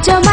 걱정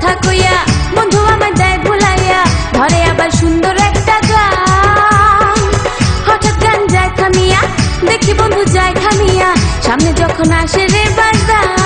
কথা কইয়া বন্ধু আমার দেয় ভুলাইয়া, ধরে আবার সুন্দর একটা গান। হঠাৎ গান যায় থামিয়া, দেখি বন্ধু যায় থামিয়া, সামনে যখন আসে রে বাজার।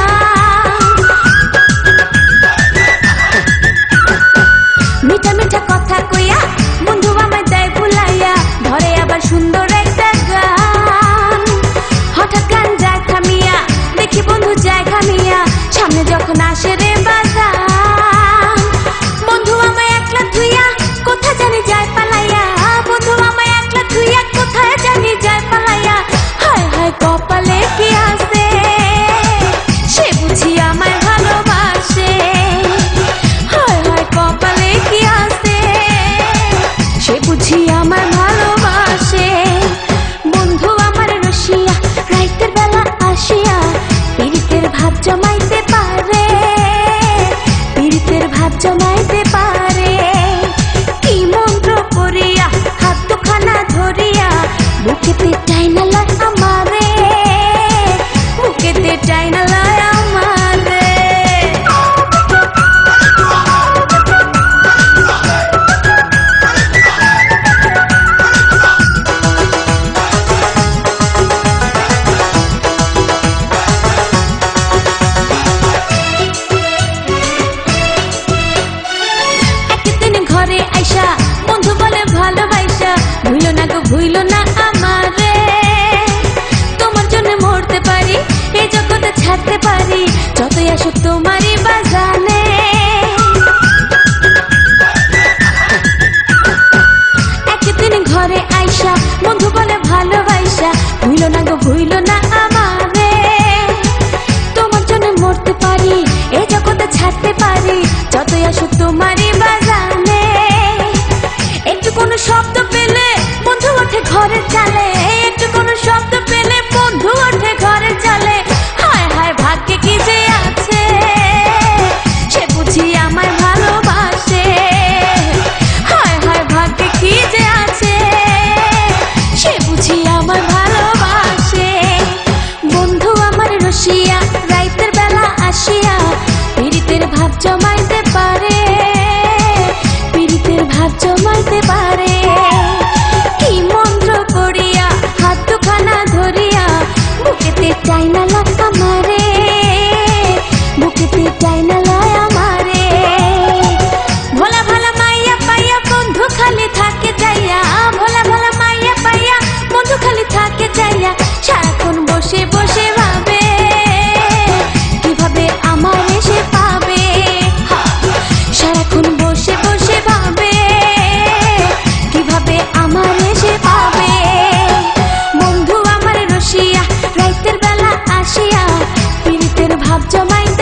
ভুইল না গো না আমারে। তোমার জন্য মরতে পারি, এই জগতে ছাড়তে পারি, যতই আসো তোমারই বাজানে একদিন ঘরে আইসা, বন্ধু বলে ভালোবাসা ভুইল না গো ভুইল না মানতে পারে your mind